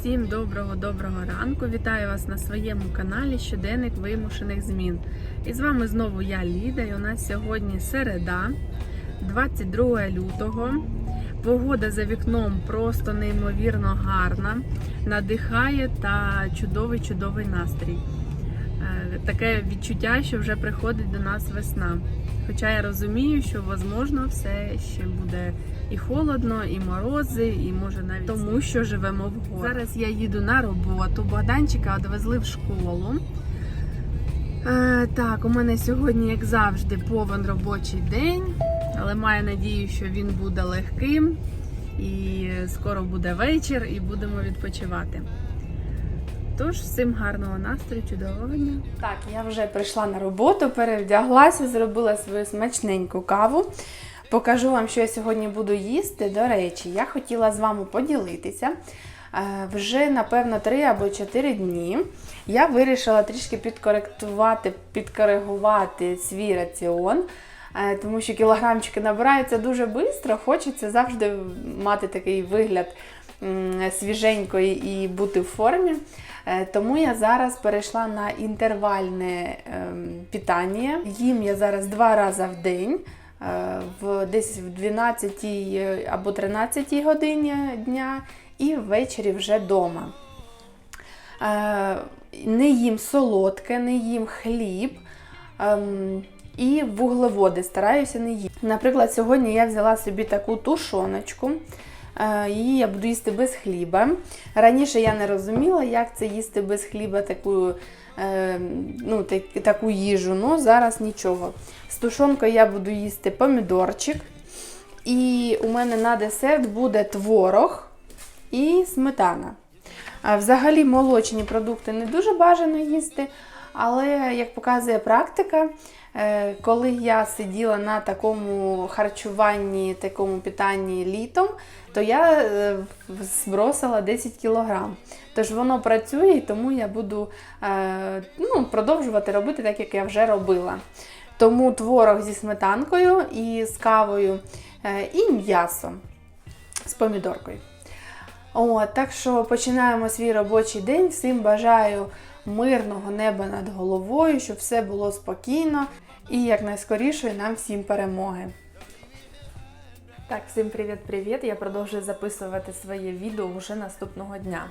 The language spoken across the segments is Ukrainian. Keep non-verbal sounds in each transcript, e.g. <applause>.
Всім доброго-доброго ранку! Вітаю вас на своєму каналі Щоденник вимушених змін. І з вами знову я Ліда. І у нас сьогодні середа, 22 лютого. Погода за вікном просто неймовірно гарна, надихає та чудовий чудовий настрій. Е, Таке відчуття, що вже приходить до нас весна. Хоча я розумію, що можливо все ще буде і холодно, і морози, і може навіть тому, що живемо в горах. Зараз я їду на роботу. Богданчика відвезли в школу. Е, так, у мене сьогодні, як завжди, повен робочий день, але маю надію, що він буде легким. І скоро буде вечір, і будемо відпочивати. Тож, всім гарного настрою, чудового дня. Так, я вже прийшла на роботу, перевдяглася, зробила свою смачненьку каву. Покажу вам, що я сьогодні буду їсти. До речі, я хотіла з вами поділитися. Е, Вже, напевно, 3 або 4 дні я вирішила трішки підкоректувати, підкоригувати свій раціон, е, тому що кілограмчики набираються дуже швидко, хочеться завжди мати такий вигляд свіженької і бути в формі. Е, Тому я зараз перейшла на інтервальне ем, питання. Їм я зараз два рази в день, в десь в 12 або 13 годині дня, і ввечері вже вдома. Е, Не їм солодке, не їм хліб. ем, І вуглеводи стараюся не їсти. Наприклад, сьогодні я взяла собі таку тушоночку. Е, Її я буду їсти без хліба. Раніше я не розуміла, як це їсти без хліба таку, е, ну, так, таку їжу. Ну, зараз нічого. З тушонкою я буду їсти помідорчик. І у мене на десерт буде творог і сметана. Взагалі молочні продукти не дуже бажано їсти, але як показує практика, е, коли я сиділа на такому харчуванні, такому питанні літом, то я е, збросила 10 кілограм. Тож воно працює, і тому я буду е, ну, продовжувати робити так, як я вже робила. Тому творог зі сметанкою і з кавою, і м'ясо з помідоркою. О, так що починаємо свій робочий день. Всім бажаю мирного неба над головою, щоб все було спокійно і якнайскорішої нам всім перемоги. Так, всім привіт-привіт! Я продовжую записувати своє відео вже наступного дня.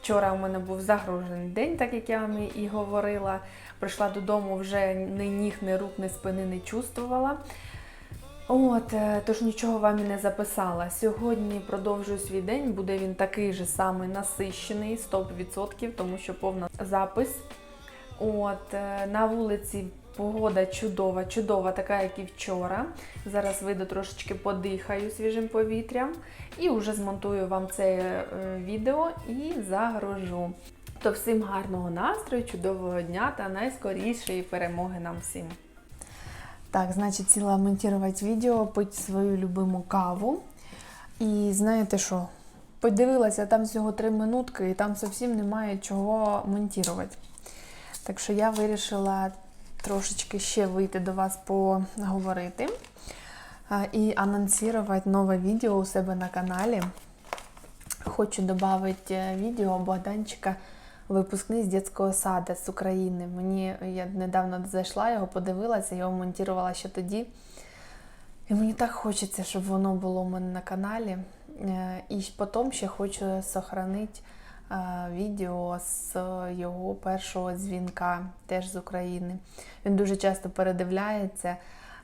Вчора у мене був загружений день, так як я вам і говорила. Прийшла додому, вже ні ніг, ні рук, ні спини не чувствувала. От, е, тож нічого вам і не записала. Сьогодні продовжую свій день, буде він такий же самий насищений, 100%, тому що повна запис. От, е, на вулиці погода чудова, чудова, така, як і вчора. Зараз вийду трошечки подихаю свіжим повітрям і вже змонтую вам це е, відео і загружу. То всім гарного настрою, чудового дня та найскорішої перемоги нам всім. Так, значить, сіла монтувати відео, пити свою любиму каву. І знаєте що? Подивилася, там всього 3 минутки, і там зовсім немає чого монтувати. Так що я вирішила трошечки ще вийти до вас поговорити і анонсувати нове відео у себе на каналі. Хочу додати відео Богданчика випускний з дитячого саду з України. Мені я недавно зайшла, його подивилася, його монтувала ще тоді. І мені так хочеться, щоб воно було у мене на каналі. Е, І потім ще хочу е, відео з його першого дзвінка, теж з України. Він дуже часто передивляється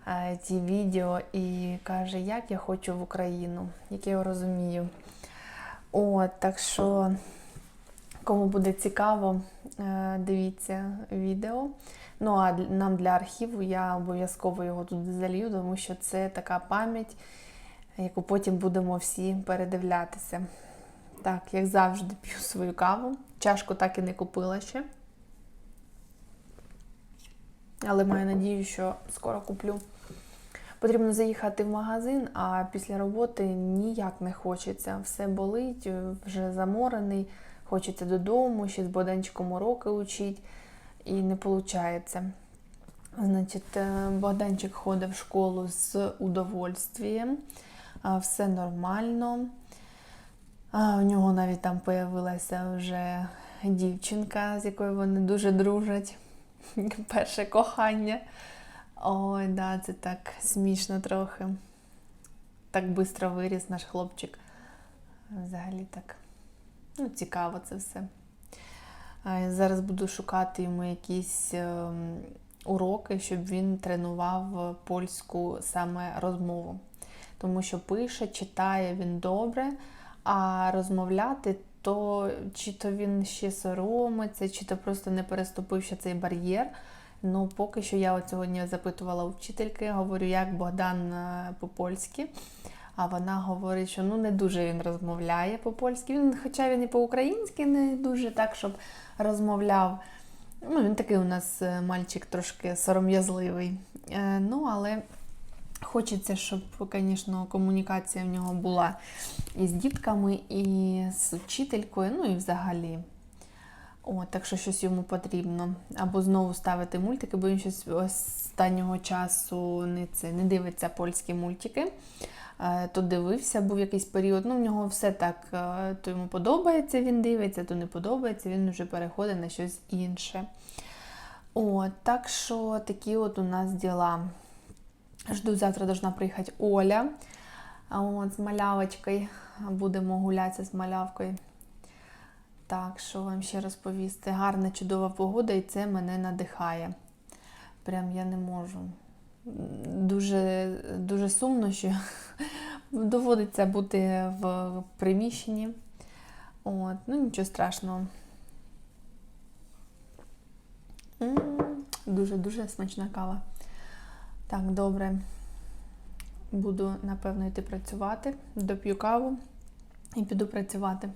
е, ті відео і каже, як я хочу в Україну, як я його розумію. От, так що. Кому буде цікаво, е, дивіться відео. Ну а нам для архіву я обов'язково його тут залью, тому що це така пам'ять, яку потім будемо всі передивлятися. Так, як завжди, п'ю свою каву. Чашку так і не купила ще. Але маю надію, що скоро куплю. Потрібно заїхати в магазин, а після роботи ніяк не хочеться. Все болить, вже заморений. Хочеться додому, ще з Богданчиком уроки учить, і не виходить. Значить, е, Богданчик ходить в школу з удовольствием, все нормально. У нього навіть там появилася вже дівчинка, з якою вони дуже дружать. <laughs> Перше кохання. Ой, да, це так смішно трохи. Так швидко виріс наш хлопчик. Взагалі так. Ну, цікаво це все. Зараз буду шукати йому якісь ем, уроки, щоб він тренував польську саме розмову. Тому що пише, читає він добре, а розмовляти, то чи то він ще соромиться, чи то просто не переступив ще цей бар'єр. Ну, поки що я от сьогодні запитувала у вчительки, говорю, як Богдан е, по-польськи. А вона говорить, що ну не дуже він розмовляє по-польськи. Він, хоча він і по-українськи не дуже так, щоб розмовляв. Ну, він такий у нас е, мальчик трошки сором'язливий. Е, ну, але хочеться, щоб, звісно, комунікація в нього була і з дітками, і з вчителькою, ну і взагалі. О, так що щось йому потрібно. Або знову ставити мультики, бо він щось останнього часу не, це, не дивиться польські мультики. Е, То дивився, був якийсь період. Ну, в нього все так, е, то йому подобається, він дивиться, то не подобається, він вже переходить на щось інше. О, так що такі от у нас діла. Жду, завтра должна приїхати Оля. От, з малявочкою. Будемо гулятися з малявкою. Так, що вам ще розповісти? Гарна, чудова погода, і це мене надихає. Прям я не можу. Дуже, дуже сумно, що <laughs> доводиться бути в приміщенні. От, ну нічого страшного. Дуже-дуже смачна кава. Так, добре. Буду, напевно, йти працювати. Доп'ю каву і піду працювати.